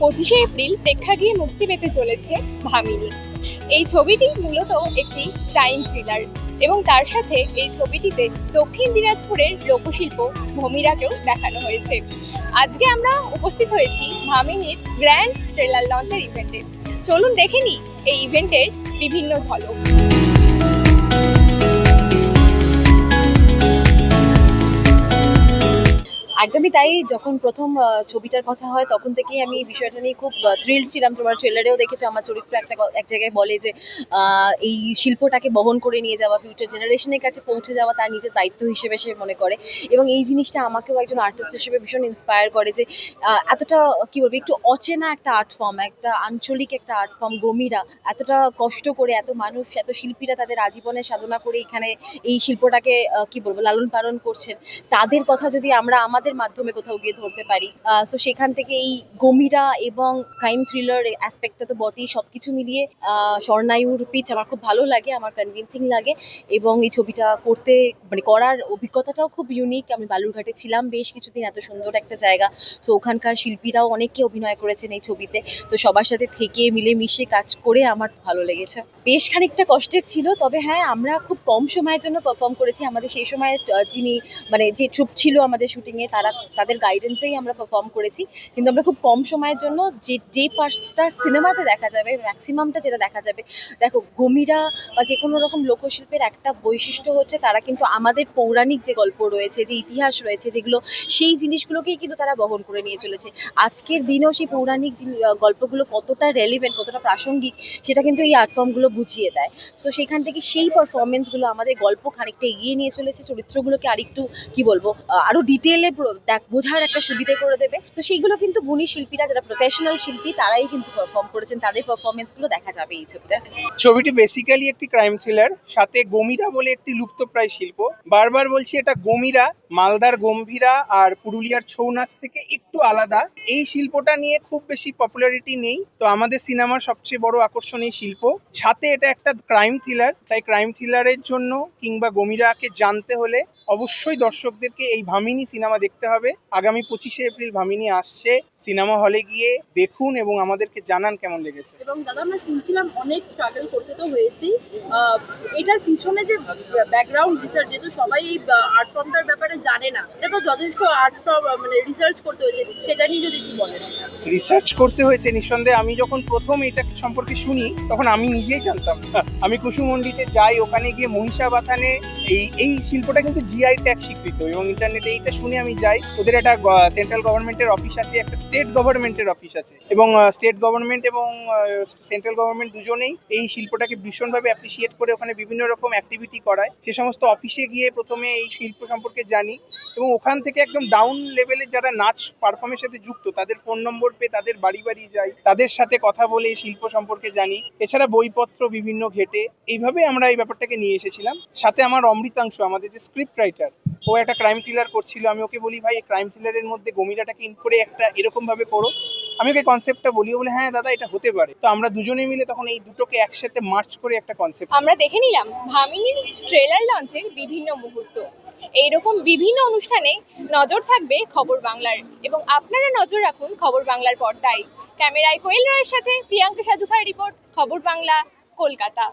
পঁচিশে এপ্রিল প্রেক্ষাগৃহে মুক্তি পেতে চলেছে ভামিনী। এই ছবিটি মূলত একটি ক্রাইম থ্রিলার এবং তার সাথে এই ছবিটিতে দক্ষিণ দিনাজপুরের লোকশিল্প ভূমিরাকেও দেখানো হয়েছে। আজকে আমরা উপস্থিত হয়েছি ভামিনীর গ্র্যান্ড ট্রেলার লঞ্চের ইভেন্টে চলুন দেখে নিই এই ইভেন্টের বিভিন্ন ঝলক। একদমই তাই, যখন প্রথম ছবিটার কথা হয়, তখন থেকেই আমি এই বিষয়টা নিয়ে খুব থ্রিল ছিলাম। তোমার ট্রেলারেও দেখেছ, আমার চরিত্র একটা এক জায়গায় বলে যে এই শিল্পটাকে বহন করে নিয়ে যাওয়া ফিউচার জেনারেশনের কাছে পৌঁছে যাওয়া, তার নিজের দায়িত্ব হিসেবে সে মনে করে। এবং এই জিনিসটা আমাকেও একজন আর্টিস্ট হিসেবে ভীষণ ইন্সপায়ার করে যে এতটা, কি বলব, একটু অচেনা একটা আর্ট ফর্ম একটা আঞ্চলিক একটা আর্ট ফর্ম গমিরা, এতটা কষ্ট করে, এত মানুষ, এত শিল্পীরা তাদের আজীবনে সাধনা করে এখানে এই শিল্পটাকে কি বলব লালন পালন করছেন। তাদের কথা যদি আমরা আমাদের মাধ্যমে কোথাও গিয়ে ধরতে পারি। তো সেখান থেকে এই গমিরা এবং ক্রাইম থ্রিলার অ্যাসপেক্টটা তো বটেই সব কিছু মিলিয়ে স্বর্ণায়ুর পিচ আমার খুব ভালো লাগে, আমার কনভিনসিং লাগে এবং এই ছবিটা করতে মানে করার অভিজ্ঞতাটাও খুব ইউনিক আমি বালুরঘাটে ছিলাম বেশ কিছুদিন, এত সুন্দর একটা জায়গা। তো ওখানকার শিল্পীরাও অনেকে অভিনয় করেছেন এই ছবিতে। তো সবার সাথে থেকে মিলে মিশে কাজ করে আমার ভালো লেগেছে। বেশ খানিকটা কষ্টের ছিল, তবে হ্যাঁ আমরা খুব কম সময়ের জন্য পারফর্ম করেছি। আমাদের সেই সময় যিনি মানে যে ট্রুপ ছিল আমাদের শুটিংয়ে তারা তাদের গাইডেন্সেই আমরা পারফর্ম করেছি। কিন্তু আমরা খুব কম সময়ের জন্য যে যে পার্টটা সিনেমাতে দেখা যাবে ম্যাক্সিমামটা যেটা দেখা যাবে, দেখো গমিরা বা যে কোনো রকম লোকশিল্পের একটা বৈশিষ্ট্য হচ্ছে তারা কিন্তু আমাদের পৌরাণিক যে গল্প রয়েছে, যে ইতিহাস রয়েছে, যেগুলো সেই জিনিসগুলোকেই কিন্তু তারা বহন করে নিয়ে চলেছে। আজকের দিনেও সেই পৌরাণিক গল্পগুলো কতটা রেলিভেন্ট কতটা প্রাসঙ্গিক, সেটা কিন্তু এই আর্ট ফর্মগুলো বুঝিয়ে দেয়। সো সেখান থেকে সেই পারফরমেন্সগুলো আমাদের গল্প খানিকটা এগিয়ে নিয়ে চলেছে, চরিত্রগুলোকে আরেকটু, কি বলব আরও ডিটেলে দেখ, বোঝার একটা সুবিধে করে দেবে। তো সেইগুলো কিন্তু গুণী শিল্পীরা, যারা প্রফেশনাল শিল্পী, তারাই কিন্তু পারফর্ম করেছেন। তাদের পারফরমেন্সগুলো দেখা যাবে এই ছবিতে। ছবিটি বেসিক্যালি একটি ক্রাইম থ্রিলার সাথে গমিরা বলে একটি লুপ্তপ্রায় শিল্প। বারবার বলছি, এটা গমিরা, মালদার গম্ভীরা আর পুরুলিয়ার ছৌ নাচ থেকে একটু আলাদা। এই শিল্পটা নিয়ে খুব বেশি পপুলারিটি নেই। তো আমাদের সিনেমার সবচেয়ে বড় আকর্ষণ এই শিল্প। সাথে এটা একটা ক্রাইম থ্রিলার তাই ক্রাইম থ্রিলারের জন্য কিংবা গমিরাকে জানতে হলে অবশ্যই দর্শকদেরকে এই ভামিনী সিনেমা দেখতে হবে। আগামী পঁচিশে এপ্রিল ভামিনী আসছে। সিনেমা হলে গিয়ে দেখুন এবং আমাদেরকে জানান কেমন লেগেছে। এবং দাদা, আমরা শুনছিলাম অনেক স্ট্রাগল করতে তো হয়েছি এটার পিছনে যে ব্যাকগ্রাউন্ড রিসার্চ যেহেতু সবাই এই আর্ট ফর্মটার ব্যাপারে জানে না, এটা তো যথেষ্ট আর্ট ফর্ম মানে রিসার্চ করতে হয়েছে। সেটা নিয়ে যদি একটু বলেন। রিসার্চ করতে হয়েছে নিঃসন্দেহে, আমি যখন প্রথম এটা সম্পর্কে শুনি, তখন আমি নিজেই জানতাম। আমি কুসুমন্ডিতে যাই, ওখানে গিয়ে মহিষা বাথানে এই এই শিল্পটা কিন্তু জিআই ট্যাগ স্বীকৃত এবং ইন্টারনেটে এইটা শুনে আমি যাই। ওদের একটা সেন্ট্রাল গভর্নমেন্টের অফিস আছে, একটা স্টেট গভর্নমেন্টের অফিস আছে। এবং স্টেট গভর্নমেন্ট এবং সেন্ট্রাল গভর্নমেন্ট দুজনেই এই শিল্পটাকে ভীষণভাবে অ্যাপ্রিসিয়েট করে ওখানে বিভিন্ন রকম অ্যাক্টিভিটি করায়। সে সমস্ত অফিসে গিয়ে প্রথমে এই শিল্প সম্পর্কে জানি এবং ওখান থেকে একদম ডাউন লেভেলে যারা নাচ পারফর্মের সাথে যুক্ত, তাদের ফোন নম্বর পেয়ে তাদের বাড়ি বাড়ি যাই, তাদের সাথে কথা বলে শিল্প সম্পর্কে জানি। এছাড়া বইপত্র বিভিন্ন ঘেটে, এইভাবে আমরা এই ব্যাপারটাকে নিয়ে এসেছিলাম। সাথে আমার অমৃতাংশ, আমাদের যে স্ক্রিপ্ট রাইটার ও একটা ক্রাইম থ্রিলার করছিল। আমি ওকে বলি, ভাই ক্রাইম থ্রিলারের মধ্যে গমিরাটাকে ইন করে একটা এরকম ভাবে করো আমি ওকে কনসেপ্টটা বলি বলে হ্যাঁ দাদা, এটা হতে পারে। তো আমরা দুজনে মিলে তখন এই দুটোকে একসাথে মার্চ করে একটা কনসেপ্ট আমরা দেখে নিলাম, ভামিনীর ট্রেলার লঞ্চের বিভিন্ন মুহূর্ত। এইরকম বিভিন্ন অনুষ্ঠানে নজর থাকবে খবর বাংলার। এবং আপনারা নজর রাখুন খবর বাংলার পর্দায়। ক্যামেরায় কোয়েল রায়ের সাথে প্রিয়াঙ্কা সাধুখার রিপোর্ট, খবর বাংলা, কলকাতা।